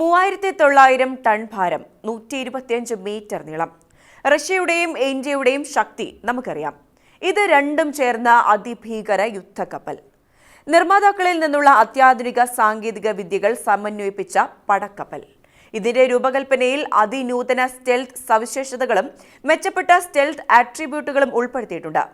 മൂവായിരത്തി തൊള്ളായിരം ടൺ ഭാരം നൂറ്റി ഇരുപത്തിയഞ്ച് മീറ്റർ നീളം. റഷ്യയുടെയും ഇന്ത്യയുടെയും ശക്തി നമുക്കറിയാം. ഇത് രണ്ടും ചേർന്ന അതിഭീകര യുദ്ധക്കപ്പൽ. നിർമ്മാതാക്കളിൽ നിന്നുള്ള അത്യാധുനിക സാങ്കേതിക വിദ്യകൾ സമന്വയിപ്പിച്ച പടക്കപ്പൽ. ഇതിന്റെ രൂപകൽപ്പനയിൽ അതിനൂതന സ്റ്റെൽത്ത് സവിശേഷതകളും മെച്ചപ്പെട്ട സ്റ്റെൽത്ത് ആട്രിബ്യൂട്ടുകളും ഉൾപ്പെടുത്തിയിട്ടുണ്ട്.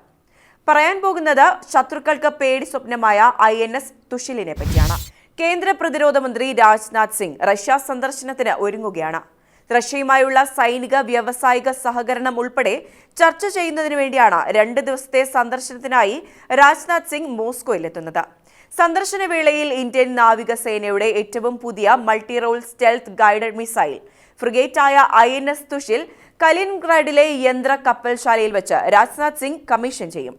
പറയാൻ പോകുന്നത് ശത്രുക്കൾക്ക് പേടി സ്വപ്നമായ ഐ എൻ എസ് തുഷിലിനെ പറ്റിയാണ്. കേന്ദ്ര പ്രതിരോധ മന്ത്രി രാജ്നാഥ് സിംഗ് റഷ്യ സന്ദർശനത്തിന് ഒരുങ്ങുകയാണ്. റഷ്യയുമായുള്ള സൈനിക വ്യാവസായിക സഹകരണം ഉൾപ്പെടെ ചർച്ച ചെയ്യുന്നതിനു വേണ്ടിയാണ് രണ്ട് ദിവസത്തെ സന്ദർശനത്തിനായി രാജ്നാഥ് സിംഗ് മോസ്കോയിലെത്തുന്നത്. സന്ദർശന വേളയിൽ ഇന്ത്യൻ നാവികസേനയുടെ ഏറ്റവും പുതിയ multi role stealth guided missile ഫ്രിഗേറ്റായ I N S Tushil കലിൻഗ്രാഡിലെ യന്ത്ര കപ്പൽശാലയിൽ വെച്ച് രാജ്നാഥ് സിംഗ് കമ്മീഷൻ ചെയ്യും.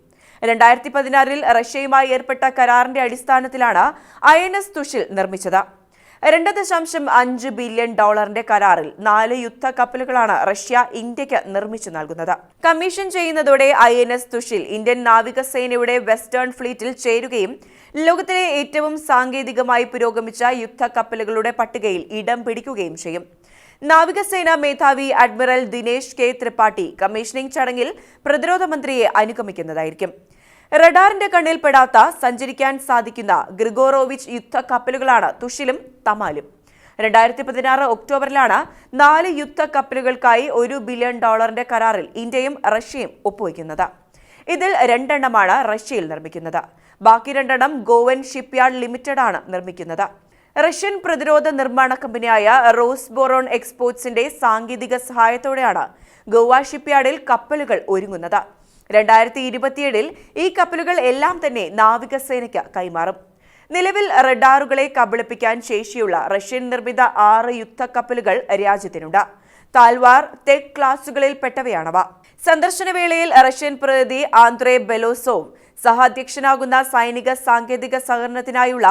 രണ്ടായിരത്തി പതിനാറിൽ റഷ്യയുമായി ഏർപ്പെട്ട കരാറിന്റെ അടിസ്ഥാനത്തിലാണ് ഐ എൻ എസ് തുഷിൽ നിർമ്മിച്ചത്. രണ്ട് ദശാംശം അഞ്ച് ബില്യൺ ഡോളറിന്റെ കരാറിൽ നാല് യുദ്ധ കപ്പലുകളാണ് റഷ്യ ഇന്ത്യയ്ക്ക് നിർമ്മിച്ചു നൽകുന്നത്. കമ്മീഷൻ ചെയ്യുന്നതോടെ I N S Tushil Indian നാവികസേനയുടെ വെസ്റ്റേൺ ഫ്ലീറ്റിൽ ചേരുകയും ലോകത്തിലെ ഏറ്റവും സാങ്കേതികമായി പുരോഗമിച്ച യുദ്ധ കപ്പലുകളുടെ പട്ടികയിൽ ഇടം പിടിക്കുകയും ചെയ്യും. നാവികസേന മേധാവി admiral Dinesh K. Tripathi commissioning ചടങ്ങിൽ പ്രതിരോധ മന്ത്രിയെ അനുഗമിക്കുന്നതായിരിക്കും. റഡാറിന്റെ കണ്ണിൽപ്പെടാത്ത സഞ്ചരിക്കാൻ സാധിക്കുന്ന ഗ്രിഗോറോവിച്ച് യുദ്ധ കപ്പലുകളാണ് തുഷിലും തമാലും. രണ്ടായിരത്തി പതിനാറ് ഒക്ടോബറിലാണ് നാല് യുദ്ധ കപ്പലുകൾക്കായി ഒരു ബില്യൺ ഡോളറിന്റെ കരാറിൽ ഇന്ത്യയും റഷ്യയും ഒപ്പുവയ്ക്കുന്നത്. ഇതിൽ രണ്ടെണ്ണമാണ് റഷ്യയിൽ നിർമ്മിക്കുന്നത്. ബാക്കി രണ്ടെണ്ണം ഗോവൻ ഷിപ്പ്യാർഡ് ലിമിറ്റഡ് ആണ് നിർമ്മിക്കുന്നത്. റഷ്യൻ പ്രതിരോധ നിർമ്മാണ കമ്പനിയായ റോസ് ബോറോൺ എക്സ്പോർട്സിന്റെ സാങ്കേതിക സഹായത്തോടെയാണ് ഗോവ ഷിപ്പ്യാർഡിൽ കപ്പലുകൾ ഒരുങ്ങുന്നത്. രണ്ടായിരത്തി ഇരുപത്തിയേഴിൽ ഈ കപ്പലുകൾ എല്ലാം തന്നെ നാവികസേനയ്ക്ക് കൈമാറും. നിലവിൽ റഡാറുകളെ കബളിപ്പിക്കാൻ ശേഷിയുള്ള റഷ്യൻ നിർമ്മിത ആറ് യുദ്ധക്കപ്പലുകൾ രാജ്യത്തിനുണ്ട്. താൽവാർ തെക് ക്ലാസുകളിൽ പെട്ടവയാണവ സന്ദർശന വേളയിൽ റഷ്യൻ പ്രതിനിധി ആന്ത്രേ ബെലോസോവ് സഹാധ്യക്ഷനാകുന്ന സൈനിക സാങ്കേതിക സഹകരണത്തിനായുള്ള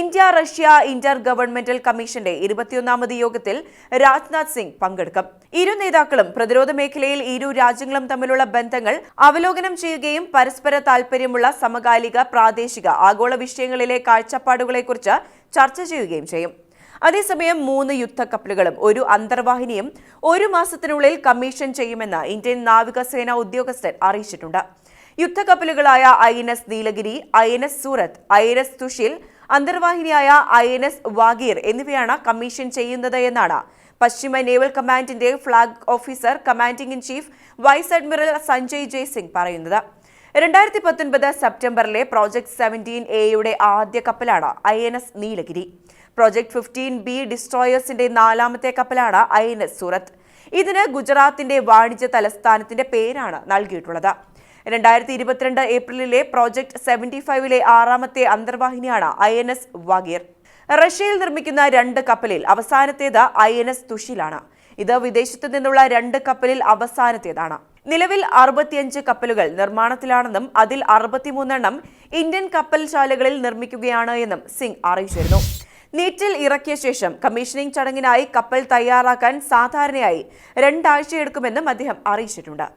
ഇന്ത്യ റഷ്യ ഇന്റർ ഗവൺമെന്റൽ കമ്മീഷന്റെ ഇരുപത്തിയൊന്നാമത് യോഗത്തിൽ രാജ്നാഥ് സിംഗ് പങ്കെടുക്കും. ഇരു നേതാക്കളും പ്രതിരോധ മേഖലയിൽ ഇരു രാജ്യങ്ങളും തമ്മിലുള്ള ബന്ധങ്ങൾ അവലോകനം ചെയ്യുകയും പരസ്പര താൽപര്യമുള്ള സമകാലിക പ്രാദേശിക ആഗോള വിഷയങ്ങളിലെ കാഴ്ചപ്പാടുകളെക്കുറിച്ച് ചർച്ച ചെയ്യുകയും ചെയ്യും. അതേസമയം മൂന്ന് യുദ്ധക്കപ്പലുകളും ഒരു അന്തർവാഹിനിയും ഒരു മാസത്തിനുള്ളിൽ കമ്മീഷൻ ചെയ്യുമെന്ന് ഇന്ത്യൻ നാവികസേന ഉദ്യോഗസ്ഥർ അറിയിച്ചിട്ടുണ്ട്. യുദ്ധക്കപ്പലുകളായ I N S Nilgiri I N S Surat I N S Tushil അന്തർവാഹിനിയായ I N S Vagir എന്നിവയാണ് കമ്മീഷൻ ചെയ്യുന്നത് എന്നാണ്. പശ്ചിമ നേവൽ കമാൻഡിന്റെ flag officer commanding in chief vice admiral Sanjay Jaisingh പറയുന്നത്. രണ്ടായിരത്തി പത്തൊൻപത് സെപ്റ്റംബറിലെ പ്രോജക്ട് സെവന്റീൻ എയുടെ ആദ്യ കപ്പലാണ് I N S Nilgiri. Project fifteen B ഡിസ്ട്രോയേഴ്സിന്റെ നാലാമത്തെ കപ്പലാണ് ഐ എൻ എസ് സൂറത്ത്. ഇതിന് ഗുജറാത്തിന്റെ വാണിജ്യ തലസ്ഥാനത്തിന്റെ പേരാണ് നൽകിയിട്ടുള്ളത്. രണ്ടായിരത്തി ഇരുപത്തിരണ്ട് ഏപ്രിലിലെ പ്രോജക്ട് സെവന്റി ഫൈവിലെ ആറാമത്തെ അന്തർവാഹിനിയാണ് ഐ എൻ എസ് വാഗീർ. റഷ്യയിൽ നിർമ്മിക്കുന്ന രണ്ട് കപ്പലിൽ അവസാനത്തേത് ഐ എൻ എസ് തുഷിലാണ് ഇത് വിദേശത്തു നിന്നുള്ള രണ്ട് കപ്പലിൽ അവസാനത്തേതാണ്. നിലവിൽ അറുപത്തിയഞ്ച് കപ്പലുകൾ നിർമ്മാണത്തിലാണെന്നും അതിൽ അറുപത്തിമൂന്നെണ്ണം ഇന്ത്യൻ കപ്പൽശാലകളിൽ നിർമ്മിക്കുകയാണ് എന്നും സിംഗ് അറിയിച്ചിരുന്നു. നീറ്റിൽ ഇറക്കിയ ശേഷം കമ്മീഷനിംഗ് ചടങ്ങിനായി കപ്പൽ തയ്യാറാക്കാൻ സാധാരണയായി രണ്ടാഴ്ചയെടുക്കുമെന്നും അദ്ദേഹം അറിയിച്ചിട്ടുണ്ട്.